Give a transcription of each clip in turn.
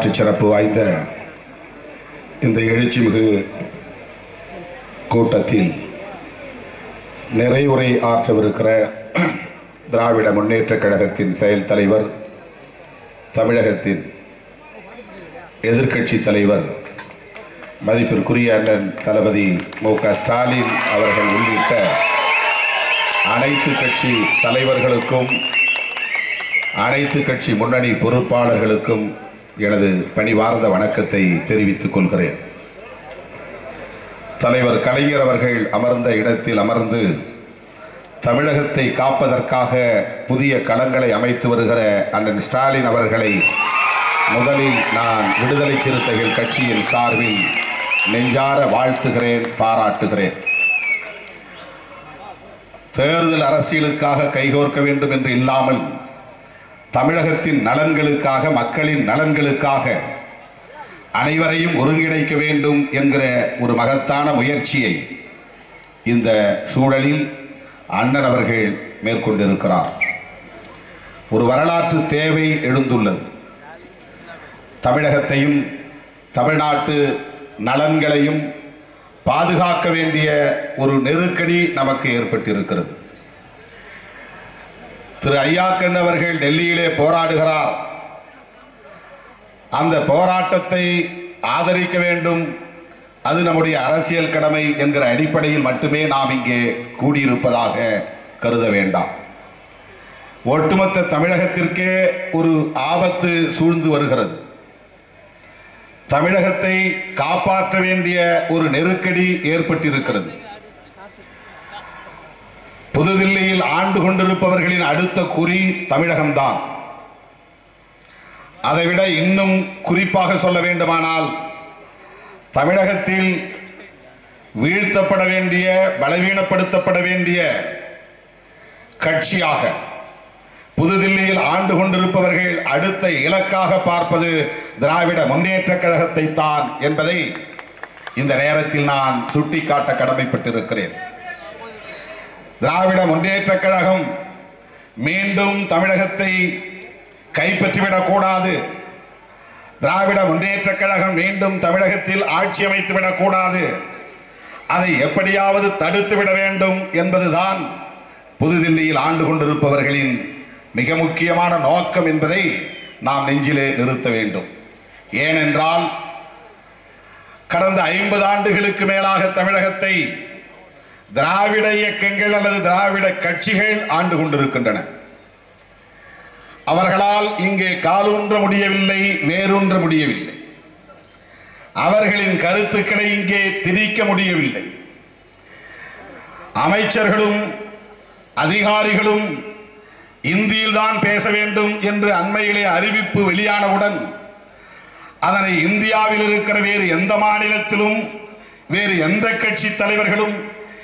வரலாற்று சிறப்பு வாய்ந்த இந்த எழுச்சிமிகு கூட்டத்தில் நிறைவுரை ஆற்றவிருக்கிற திராவிட முன்னேற்றக் கழகத்தின் செயல் தலைவர் தமிழகத்தின் எதிர்க்கட்சி தலைவர் மதிப்பிற்குரிய அண்ணன் தளபதி மு க ஸ்டாலின் அவர்கள் உள்ளிட்ட அனைத்து கட்சி தலைவர்களுக்கும் அனைத்து கட்சி முன்னணி பொறுப்பாளர்களுக்கும் எனது பணிவார்ந்த வணக்கத்தை தெரிவித்துக் கொள்கிறேன். தலைவர் கலைஞர் அவர்கள் அமர்ந்த இடத்தில் அமர்ந்து தமிழகத்தை காப்பதற்காக புதிய களங்களை அமைத்து வருகிற அண்ணன் ஸ்டாலின் அவர்களை முதலில் நான் விடுதலை சிறுத்தைகள் கட்சியின் சார்பில் நெஞ்சார வாழ்த்துகிறேன் பாராட்டுகிறேன். தேர்தல் அரசியலுக்காக கைகோர்க்க வேண்டும் என்று இல்லாமல் தமிழகத்தின் நலன்களுக்காக மக்களின் நலன்களுக்காக அனைவரையும் ஒருங்கிணைக்க வேண்டும் என்கிற ஒரு மகத்தான முயற்சியை இந்த சூழலில் அண்ணன் அவர்கள் மேற்கொண்டிருக்கிறார். ஒரு வரலாற்று தேவை எழுந்துள்ளது. தமிழகத்தையும் தமிழ்நாட்டு நலன்களையும் பாதுகாக்க வேண்டிய ஒரு நெருக்கடி நமக்கு ஏற்பட்டிருக்கிறது. திரு ஐயாக்கண் அவர்கள் டெல்லியிலே போராடுகிறார். அந்த போராட்டத்தை ஆதரிக்க வேண்டும். அது நம்முடைய அரசியல் கடமை என்கிற அடிப்படையில் மட்டுமே நாம் இங்கே கூடியிருப்பதாக கருத வேண்டாம். ஒட்டுமொத்த தமிழகத்திற்கே ஒரு ஆபத்து சூழ்ந்து வருகிறது. தமிழகத்தை காப்பாற்ற வேண்டிய ஒரு நெருக்கடி ஏற்பட்டிருக்கிறது புதுதில்லியில் ஆண்டு கொண்டிருப்பவர்களின் அடுத்த குறி தமிழகம்தான். அதைவிட இன்னும் குறிப்பாக சொல்ல வேண்டுமானால் தமிழகத்தில் வீழ்த்தப்பட வேண்டிய பலவீனப்படுத்தப்பட வேண்டிய கட்சியாக புதுதில்லியில் ஆண்டு கொண்டிருப்பவர்கள் அடுத்த இலக்காக பார்ப்பது திராவிட முன்னேற்ற கழகத்தை தான் என்பதை இந்த நேரத்தில் நான் சுட்டிக்காட்ட கடமைப்பட்டிருக்கிறேன். திராவிட முன்னேற்ற கழகம் மீண்டும் தமிழகத்தை கைப்பற்றிவிடக்கூடாது. திராவிட முன்னேற்ற கழகம் மீண்டும் தமிழகத்தில் ஆட்சி அமைத்து விடக்கூடாது அதை எப்படியாவது தடுத்து விட வேண்டும் என்பதுதான் புதுதில்லியில் ஆண்டு கொண்டிருப்பவர்களின் மிக முக்கியமான நோக்கம் என்பதை நாம் நெஞ்சிலே நிறுத்த வேண்டும். ஏனென்றால் கடந்த ஐம்பது ஆண்டுகளுக்கு மேலாக தமிழகத்தை திராவிட இயக்கங்கள் அல்லது திராவிட கட்சிகள் ஆண்டு கொண்டிருக்கின்றன. அவர்களால் இங்கே காலூன்ற முடியவில்லை வேரூன்ற முடியவில்லை. அவர்களின் கருத்துக்களை இங்கே திணிக்க முடியவில்லை. அமைச்சர்களும் அதிகாரிகளும் இந்தியில் தான் பேச வேண்டும் என்று அண்மையிலே அறிவிப்பு வெளியானவுடன் அதனை இந்தியாவில் இருக்கிற வேறு எந்த மாநிலத்திலும் வேறு எந்த கட்சி தலைவர்களும்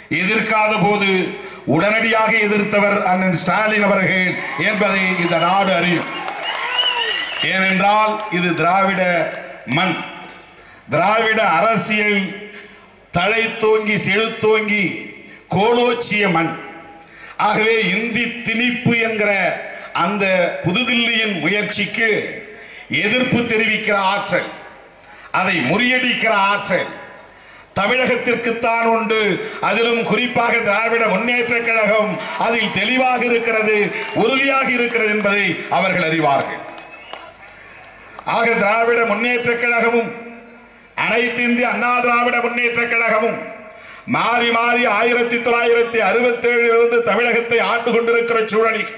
எதிர்க்காத போது உடனடியாக எதிர்த்தவர் அண்ணன் ஸ்டாலின் அவர்கள் என்பதை இந்த நாடு அறியும். ஏனென்றால் இது திராவிட மண். திராவிட அரசியல் தலை தோங்கி செழுத்தோங்கி கோலோச்சிய மண். ஆகவே இந்தி திணிப்பு என்கிற அந்த புதுதில்லியின் முயற்சிக்கு எதிர்ப்பு தெரிவிக்கிற ஆற்றல் அதை முறியடிக்கிற ஆற்றல் தமிழகத்திற்குத்தான் உண்டு. அதிலும் குறிப்பாக திராவிட முன்னேற்ற கழகம் அதில் தெளிவாக இருக்கிறது உறுதியாக இருக்கிறது என்பதை அவர்கள் அறிவார்கள். ஆக திராவிட முன்னேற்ற கழகமும் அனைத்து இந்திய அண்ணா திராவிட முன்னேற்ற கழகமும் மாறி மாறி ஆயிரத்தி தொள்ளாயிரத்தி அறுபத்தி ஏழிலிருந்து தமிழகத்தை ஆண்டு கொண்டிருக்கிற சூழலில்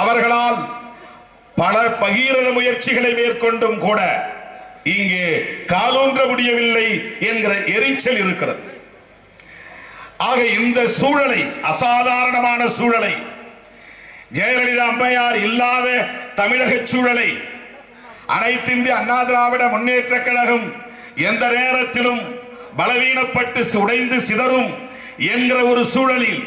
அவர்களால் பல பகீரத முயற்சிகளை மேற்கொண்டும் கூட இங்கே காலூன்ற முடியவில்லை என்கிற எரிச்சல் இருக்கிறது. ஆக இந்த சூழலை அசாதாரணமான சூழலை ஜெயலலிதா அம்மையார் இல்லாத தமிழக சூழலை அனைத்து இந்திய அண்ணா திராவிட முன்னேற்ற கழகம் எந்த நேரத்திலும் பலவீனப்பட்டு உடைந்து சிதறும் என்கிற ஒரு சூழலில்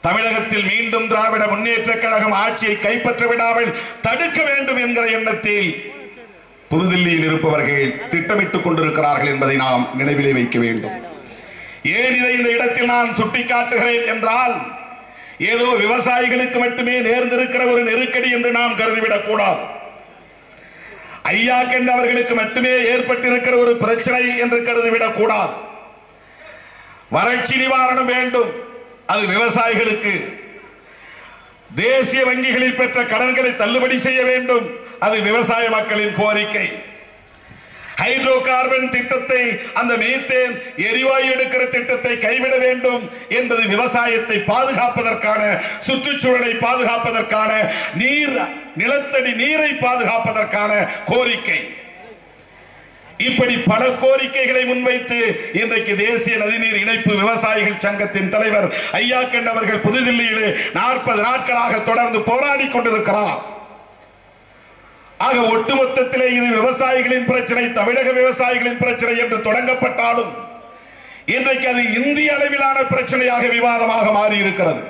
தமிழகத்தில் மீண்டும் திராவிட முன்னேற்ற கழகம் ஆட்சியை கைப்பற்ற விடாமல் தடுக்க வேண்டும் என்கிற எண்ணத்தில் புதுதில்லியில் இருப்பவர்கள் திட்டமிட்டுக் கொண்டிருக்கிறார்கள் என்பதை நாம் நினைவிலே வைக்க வேண்டும். ஏன் இதை இந்த இடத்தில் நான் சுட்டிக்காட்டுகிறேன் என்றால் ஏதோ விவசாயிகளுக்கு மட்டுமே நேர்ந்திருக்கிற ஒரு நெருக்கடி என்று நாம் கருதிவிடக் கூடாது. ஐயா கண் அவர்களுக்கு மட்டுமே ஏற்பட்டிருக்கிற ஒரு பிரச்சனை என்று கருதிவிடக் கூடாது. வறட்சி நிவாரணம் வேண்டும். அது விவசாயிகளுக்கு. தேசிய வங்கிகளில் பெற்ற கடன்களை தள்ளுபடி செய்ய வேண்டும். அது விவசாய மக்களின் கோரிக்கை. ஹைட்ரோ கார்பன் திட்டத்தை அந்த மீத்தேன் எரிவாயு எடுக்கிற திட்டத்தை கைவிட வேண்டும் என்பது விவசாயத்தை பாதுகாப்பதற்கான சுற்றுச்சூழலை பாதுகாப்பதற்கான நீர் நிலத்தடி நீரை பாதுகாப்பதற்கான கோரிக்கை. இப்படி பல கோரிக்கைகளை முன்வைத்து இன்றைக்கு தேசிய நதிநீர் இணைப்பு விவசாயிகள் சங்கத்தின் தலைவர் ஐயாக்கண் அவர்கள் புதுதில்லியிலே நாற்பது நாட்களாக தொடர்ந்து போராடி கொண்டிருக்கிறார். ஆக ஒட்டுமொத்தத்திலே இது விவசாயிகளின் பிரச்சனை தமிழக விவசாயிகளின் பிரச்சனை என்று தொடங்கப்பட்டாலும் இன்றைக்கு அது இந்திய அளவிலான பிரச்சனையாக விவாதமாக மாறி இருக்கிறது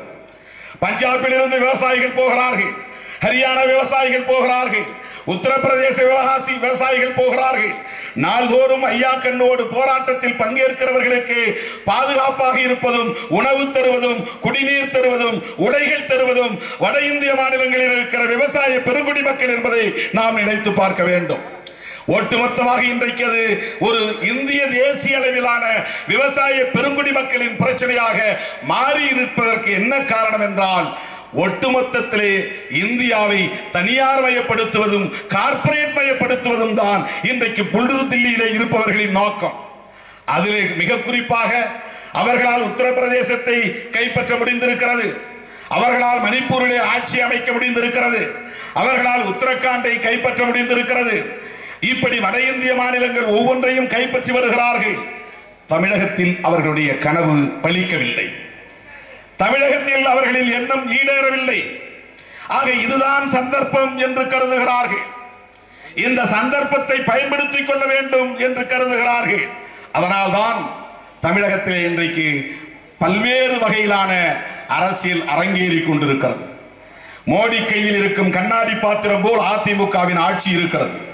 பஞ்சாபில் இருந்து விவசாயிகள் போகிறார்கள். ஹரியானா விவசாயிகள் போகிறார்கள். உத்தரப்பிரதேச விவகாசி விவசாயிகள் போகிறார்கள். நாள்தோறும் ஐயா கண்ணோடு போராட்டத்தில் பங்கேற்கிறவர்களுக்கு பாதுகாப்பாக இருப்பதும் உணவு தருவதும் குடிநீர் தருவதும் உடைகள் தருவதும் வட இந்திய மாநிலங்களில் இருக்கிற விவசாய பெருங்குடி மக்கள் என்பதை நாம் நினைத்து பார்க்க வேண்டும். ஒட்டுமொத்தமாக இன்றைக்கு அது ஒரு இந்திய தேசிய அளவிலான விவசாய பெருங்குடி மக்களின் பிரச்சனையாக மாறி இருப்பதற்கு என்ன காரணம் என்றால் ஒட்டுமொத்தத்திலே இந்தியாவை தனியார் மயப்படுத்துவதும் கார்ப்பரேட் மயப்படுத்துவதும் தான் இன்றைக்கு புழுது தில்லியிலே இருப்பவர்களின் நோக்கம். அதிலே மிக குறிப்பாக அவர்களால் உத்தரப்பிரதேசத்தை கைப்பற்ற முடிந்திருக்கிறது. அவர்களால் மணிப்பூரிலே ஆட்சி அமைக்க முடிந்திருக்கிறது. அவர்களால் உத்தரகாண்டை கைப்பற்ற முடிந்திருக்கிறது. இப்படி வட இந்திய மாநிலங்கள் ஒவ்வொன்றையும் கைப்பற்றி வருகிறார்கள். தமிழகத்தில் அவர்களுடைய கனவு பலிக்கவில்லை தமிழகத்தில் அவர்களில் எண்ணம் ஈடேறவில்லை. ஆக இதுதான் சந்தர்ப்பம் என்று கருதுகிறார்கள். இந்த சந்தர்ப்பத்தை பயன்படுத்திக் கொள்ள வேண்டும் என்று கருதுகிறார்கள். அதனால்தான் தமிழகத்தில் இன்றைக்கு பல்வேறு வகையிலான அரசியல் அரங்கேறி கொண்டிருக்கிறது. மோடி கையில் இருக்கும் கண்ணாடி பாத்திரம் போல் அதிமுகவின் ஆட்சி இருக்கிறது.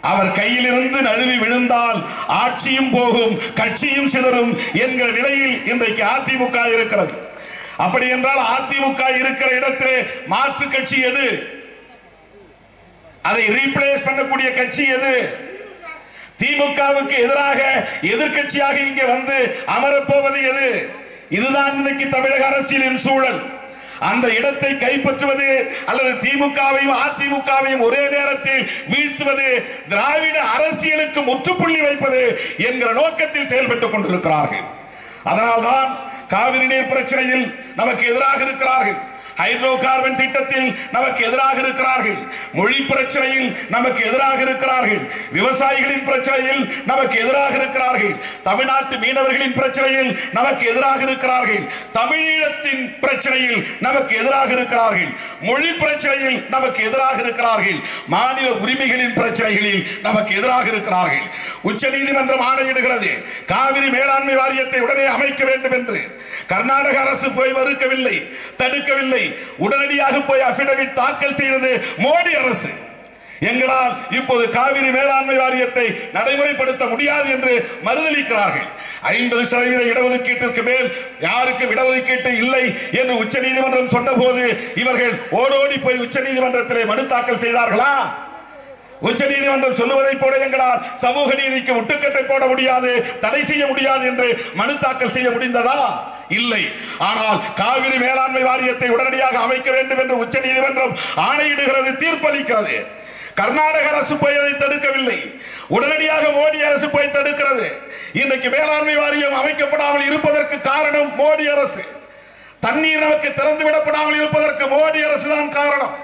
அவர் கையிலிருந்து நழுவி விழுந்தால் ஆட்சியும் போகும் கட்சியும் சிதறும் என்கிற நிலையில் இன்றைக்கு அதிமுக இருக்கிறது. அப்படி என்றால் அதிமுக இருக்கிற இடத்திலே மாற்று கட்சி எது? அதை ரீப்ளேஸ் பண்ணக்கூடிய கட்சி எது? திமுகவுக்கு எதிராக எதிர்க்கட்சியாக இங்கே வந்து அமரப்போவது எது? இதுதான் இன்னைக்கு தமிழக அரசியலின் சூழல். அந்த இடத்தை கைப்பற்றுவது அல்லது திமுகவையும் அதிமுகவையும் ஒரே நேரத்தில் வீழ்த்துவது திராவிட அரசியலுக்கு முற்றுப்புள்ளி வைப்பது என்கிற நோக்கத்தில் செயல்பட்டுக் கொண்டிருக்கிறார்கள். அதனால்தான் காவிரி நீர் பிரச்சனையில் நமக்கு எதிராக இருக்கிறார்கள். ஹைட்ரோ கார்பன் திட்டத்தில் நமக்கு எதிராக இருக்கிறார்கள். மொழி பிரச்சனையில் நமக்கு எதிராக இருக்கிறார்கள். விவசாயிகளின் பிரச்சனையில் நமக்கு எதிராக இருக்கிறார்கள். தமிழ்நாட்டு மீனவர்களின் பிரச்சனையில் நமக்கு எதிராக இருக்கிறார்கள். தமிழீழத்தின் பிரச்சனையில் நமக்கு எதிராக இருக்கிறார்கள். மொழி பிரச்சனையில் நமக்கு எதிராக இருக்கிறார்கள். மாநில உரிமைகளின் பிரச்சனைகளில் நமக்கு எதிராக இருக்கிறார்கள். உச்ச நீதிமன்றம் ஆணையிடுகிறது. காவிரி மேலாண்மை வாரியத்தை உடனே அமைக்க வேண்டும் என்று. கர்நாடக அரசு போய் மறுக்கவில்லை தடுக்கவில்லை. உடனடியாக போய் அபிடவிட் தாக்கல் செய்தது மோடி அரசு. எங்களால் இப்போது காவிரி மேலாண்மை வாரியத்தை நடைமுறைப்படுத்த முடியாது என்று மறுதளிக்கிறார்கள் ஐம்பது சதவீத இடஒதுக்கீட்டிற்கு மேல் யாருக்கும் இடஒதுக்கீட்டு இல்லை என்று உச்ச நீதிமன்றம் சொன்னபோது இவர்கள் ஓடோடி போய் உச்ச நீதிமன்றத்திலே மனு தாக்கல் செய்தார்களா? உச்ச நீதிமன்றம் சொல்லுவதை போல எங்களால் சமூக நீதிக்கு முட்டுக்கட்டை போட முடியாது தடை செய்ய முடியாது என்று மனு தாக்கல் செய்ய முடிந்ததா? இல்லை. ஆனால் காவிரி மேலாண்மை வாரியத்தை உடனடியாக அமைக்க வேண்டும் என்று உச்ச நீதிமன்றம் ஆணையிடுகிறது தீர்ப்பளிக்கிறது. கர்நாடக அரசு போய் அதை தடுக்கவில்லை. உடனடியாக மோடி அரசு போய் தடுக்கிறது. இன்றைக்கு மேலாண்மை வாரியம் அமைக்கப்படாமல் இருப்பதற்கு காரணம் மோடி அரசு. தண்ணீர் நமக்கு திறந்து விடப்படாமல் இருப்பதற்கு மோடி அரசு தான் காரணம்.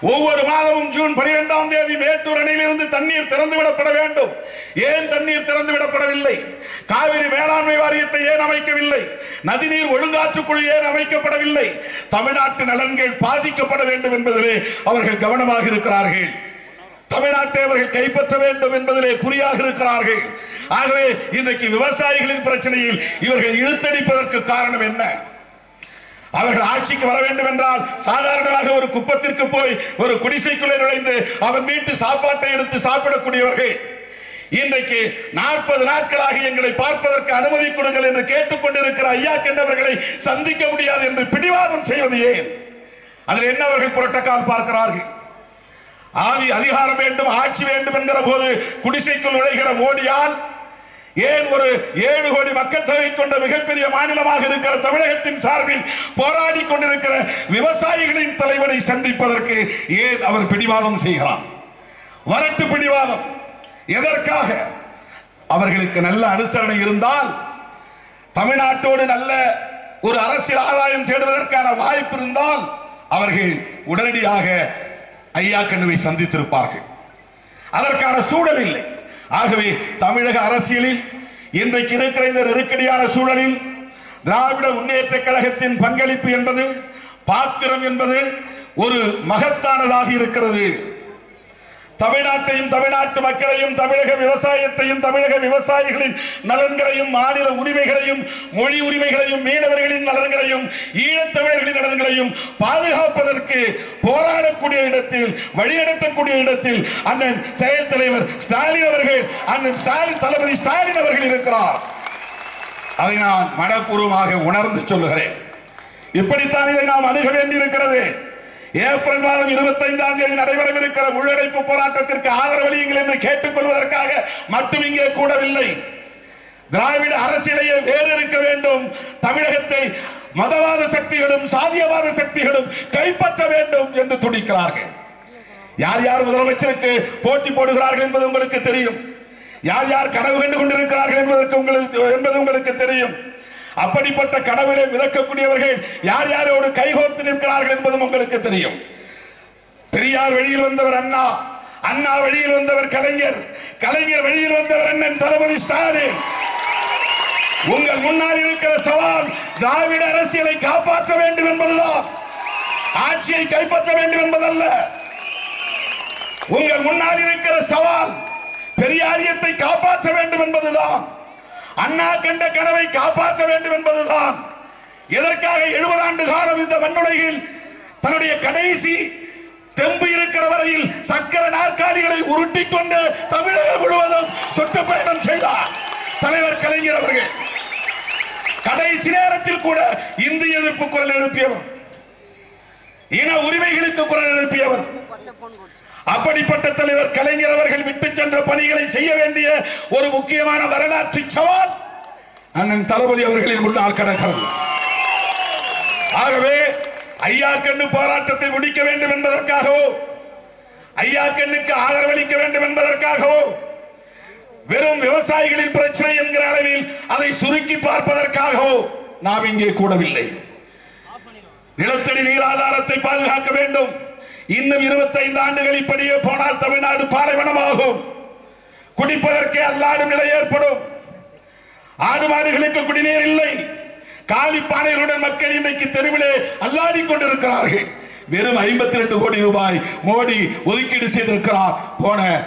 ஒவ்வொரு மாதமும் ஜூன் பனிரெண்டாம் தேதி மேட்டூர் அணையிலிருந்து தண்ணீர் திறந்து விடப்பட வேண்டும். ஏன் தண்ணீர் திறந்து விடப்படவில்லை காவிரி மேலாண்மை வாரியத்தை ஏன் அமைக்கவில்லை? நதிநீர் ஒழுங்காற்றுக்குழு ஏன் அமைக்கப்படவில்லை? தமிழ்நாட்டு நலன்கள் பாதிக்கப்பட வேண்டும் என்பதிலே அவர்கள் கவனமாக இருக்கிறார்கள். தமிழ்நாட்டை அவர்கள் கைப்பற்ற வேண்டும் என்பதிலே குறியாக இருக்கிறார்கள். ஆகவே இன்றைக்கு விவசாயிகளின் பிரச்சனையில் இவர்கள் இழுத்தடிப்பதற்கு காரணம் என்ன? அவர்கள் ஆட்சிக்கு வர வேண்டும் என்றால் சாதாரணமாக ஒரு குப்பத்திற்கு போய் ஒரு குடிசைக்குள்ளே நுழைந்து அவன் மீட்டு சாப்பாட்டை எடுத்து சாப்பிடக்கூடியவர்கள். இன்றைக்கு நாற்பது நாட்களாக எங்களை பார்ப்பதற்கு அனுமதி கொடுங்கள் என்று கேட்டுக்கொண்டிருக்கிற ஐயா கண்டவர்களை சந்திக்க முடியாது என்று பிடிவாதம் செய்வது ஏன்? அதில் என்ன அவர்கள் புரட்டக்கால் பார்க்கிறார்கள்? ஆதி அதிகாரம் வேண்டும் ஆட்சி வேண்டும் என்கிற போது குடிசைக்குள் நுழைகிற மோடியால் ஏன் ஒரு ஏழு கோடி மக்கள் தொகை கொண்ட மிகப்பெரிய மாநிலமாக இருக்கிற தமிழகத்தின் சார்பில் போராடி கொண்டிருக்கிற விவசாயிகளின் தலைவரை சந்திப்பதற்கு ஏன் அவர் பிடிவாதம் செய்கிறார்? வரட்டு பிடிவாதம். எதற்காக? அவர்களுக்கு நல்ல அனுசரணை இருந்தால் தமிழ்நாட்டோடு நல்ல ஒரு அரசியல் ஆதாயம் தேடுவதற்கான வாய்ப்பு இருந்தால் அவர்கள் உடனடியாக ஐயா கண்ணுவை சந்தித்திருப்பார்கள். அதற்கான சூழல் இல்லை. ஆகவே தமிழக அரசியலில் இன்றைக்கு இருக்கிற இந்த நெருக்கடியான சூழலில் திராவிட முன்னேற்ற கழகத்தின் பங்களிப்பு என்பது பாத்திரம் என்பது ஒரு மகத்தானதாக இருக்கிறது. தமிழ்நாட்டையும் தமிழ்நாட்டு மக்களையும் தமிழக விவசாயத்தையும் தமிழக விவசாயிகளின் நலன்களையும் மாநில உரிமைகளையும் மொழி உரிமைகளையும் மீனவர்களின் நலன்களையும் ஈழத்தமிழர்களின் நலன்களையும் பாதுகாப்பதற்கு போராடக்கூடிய இடத்தில் வழிநடத்தக்கூடிய இடத்தில் அண்ணன் செயல் தலைவர் ஸ்டாலின் அவர்கள் அண்ணன் ஸ்டாலின் தளபதி ஸ்டாலின் அவர்கள் இருக்கிறார். அதை நான் மனப்பூர்வமாக உணர்ந்து சொல்லுகிறேன். இப்படித்தான் இதை நாம் அணுக வேண்டியிருக்கிறது. ஏப்ரல் மாதம் இருபத்தைந்தாம் தேதி நடைபெறவிருக்கிற உள்ளடைப்பு போராட்டத்திற்கு ஆதரவளியுங்கள் என்று கேட்டுக்கொள்வதற்காக மட்டும் இங்கே கூடவில்லை. திராவிட அரசியலையே வேறு இருக்க வேண்டும். தமிழகத்தை மதவாத சக்திகளும் சாதியவாத சக்திகளும் கைப்பற்ற வேண்டும் என்று துடிக்கிறார்கள். யார் யார் முதலமைச்சருக்கு போட்டி போடுகிறார்கள் என்பது உங்களுக்கு தெரியும். யார் யார் கனவு கண்டு கொண்டிருக்கிறார்கள் என்பதற்கு உங்களுக்கு என்பது உங்களுக்கு தெரியும். அப்படிப்பட்ட கனவிலே மிதக்கக்கூடியவர்கள் யார் யாரோடு கைகோர்த்து நிற்கிறார்கள் என்பதும் உங்களுக்கு தெரியும். பெரியார் வழியில் வந்தவர் அண்ணா அண்ணா வழியில் வந்தவர் கலைஞர் கலைஞர் வழியில் வந்தவர் அண்ணன் தளபதி ஸ்டாலின். உங்கள் முன்னால் இருக்கிற சவால் திராவிட அரசியலை காப்பாற்ற வேண்டும் என்பதுதான். ஆட்சியை கைப்பற்ற வேண்டும் என்பதல்ல. உங்கள் முன்னால் இருக்கிற சவால் பெரியாரியத்தை காப்பாற்ற வேண்டும் என்பதுதான். அண்ணா கண்ட கனவை காப்பாற்ற வேண்டும் என்பதுதான். எதற்காக எழுபது ஆண்டு காலம் இந்த மண்ணுலகில் தன்னுடைய கடைசி தெம்பு இருக்கிற வரையில் சக்கர நாற்காலிகளை உருட்டிக் கொண்டு தமிழகம் முழுவதும் சுற்றுப்பயணம் செய்தார். தலைவர் கலைஞர் அவர்கள். கடைசி நேரத்தில் கூட இந்திய எதிர்ப்பு குரல் எழுப்பியவர். இன உரிமைகளுக்கு குரல் எழுப்பியவர். அப்படிப்பட்ட தலைவர் கலைஞர் அவர்கள் விட்டு சென்ற பணிகளை செய்ய வேண்டிய ஒரு முக்கியமான வரலாற்று சவால் அண்ணன் தளபதி அவர்களின் முன்னால் கிடக்கிறது ஆகவே ஐயா கண்ணு போராட்டத்தை முடிக்க வேண்டும் என்பதற்காகவோ ஐயா கண்ணுக்கு ஆதரவளிக்க வேண்டும் என்பதற்காகவோ வெறும் விவசாயிகளின் பிரச்சனை என்கிற அளவில் அதை சுருக்கி பார்ப்பதற்காகவோ நாம் இங்கே கூடவில்லை. நிலத்தடி நீர் ஆதாரத்தை பாதுகாக்க வேண்டும். இன்னும் 25 ஆண்டுகள் இப்படியே போனால் தமிழ்நாடு பாலைவனமாகும். குடிப்பதற்கே அல்லாடும் நிலை ஏற்படும். ஆடு மாடுகளுக்கு குடிநீர் இல்லை. காலி பானைகளுடன் மக்கள் இன்றைக்கு தெருவிலே அல்லாடி கொண்டிருக்கிறார்கள். வெறும் 52 கோடி ரூபாய் மோடி ஒதுக்கீடு செய்திருக்கிறார். போன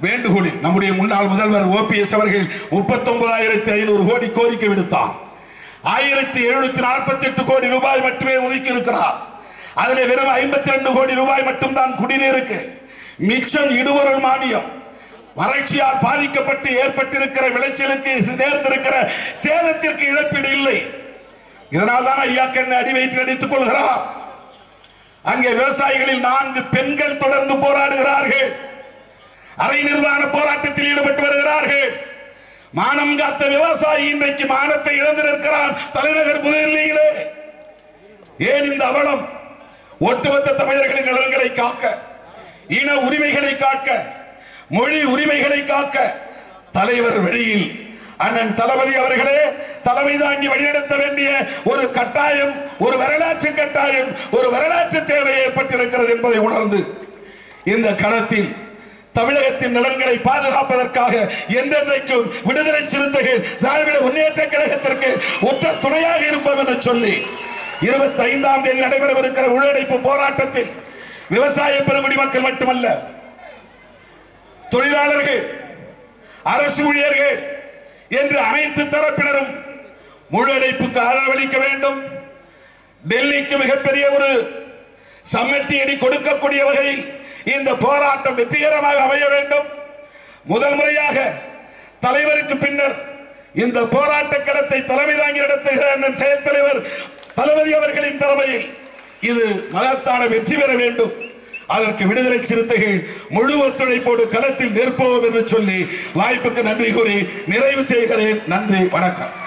வேண்டுகோளில் நம்முடைய முன்னாள் முதல்வர் ஓபிஎஸ் அவர்கள் முப்பத்தொன்பதாயிரத்தி ஐநூறு கோடி கோரிக்கை விடுத்தார். ஆயிரத்தி எழுநூத்தி நாற்பத்தி எட்டு கோடி ரூபாய் மட்டுமே ஒதுக்கி இருக்கிறார். அதில் வெறும் ஐம்பத்தி ரெண்டு கோடி ரூபாய் மட்டும்தான் குடிநீருக்கு. மிச்சம் இடுபொருள் மானியம். வறட்சியால் பாதிக்கப்பட்டு ஏற்பட்டிருக்கிற விளைச்சலுக்கு நேர்ந்திருக்கிற சேதத்திற்கு இழப்பீடு இல்லை. இதனால் தான் ஐயா கண்ணு அடி வயிற்றில் அடித்துக் கொள்கிறார். அங்கே விவசாயிகளில் நான்கு பெண்கள் தொடர்ந்து போராடுகிறார்கள். அரை நிர்வாண போராட்டத்தில் ஈடுபட்டு வருகிறார்கள். மானம் காத்த விவசாயி இன்றைக்கு மானத்தை இழந்து நிற்கிறான் தலைநகர் புதுதில்லியிலே. ஏன் இந்த அவலம்? ஒட்டுமொத்த தமிழர்களின் நலன்களை காக்க இன உரிமைகளை காக்க மொழி உரிமைகளை காக்க தலைவர் வெளியில் அண்ணன் தளபதி அவர்களே தலைமை தாங்கி வழிநடத்த வேண்டிய ஒரு கட்டாயம் ஒரு வரலாற்று கட்டாயம் ஒரு வரலாற்று தேவை ஏற்பட்டிருக்கிறது என்பதை உணர்ந்து இந்த களத்தில் தமிழகத்தின் நலன்களை பாதுகாப்பதற்காக என்றென்றைக்கும் விடுதலை சிறுத்தைகள் திராவிட முன்னேற்ற கழகத்திற்கு ஒற்ற துணையாக இருப்போம் என்று சொல்லி இருபத்தி ஐந்தாம் தேதி நடைபெறவிருக்கிற உள்ளடைப்பு போராட்டத்தில் விவசாய பெருங்குடி மக்கள் மட்டுமல்ல தொழிலாளர்கள் அரசு ஊழியர்கள் என்று அனைத்து தரப்பினரும் முழடைப்புக்கு ஆதரவளிக்க வேண்டும். டெல்லிக்கு மிகப்பெரிய ஒரு சம்மட்டி அடி கொடுக்கக்கூடிய வகையில் இந்த போராட்டம் வெற்றிகரமாக அமைய வேண்டும். முதல் முறையாக தலைவருக்கு பின்னர் இந்த போராட்ட களத்தை தலைமை தாங்கி நடத்துகிற செயல் தலைவர் தளபதி அவர்களின் தலைமையில் இது மகத்தான வெற்றி பெற வேண்டும். அதற்கு விடுதலை சிறுத்தைகள் முழு ஒத்துழைப்போடு களத்தில் நிற்போம் என்று சொல்லி வாய்ப்புக்கு நன்றி கூறி நிறைவு செய்கிறேன். நன்றி வணக்கம்.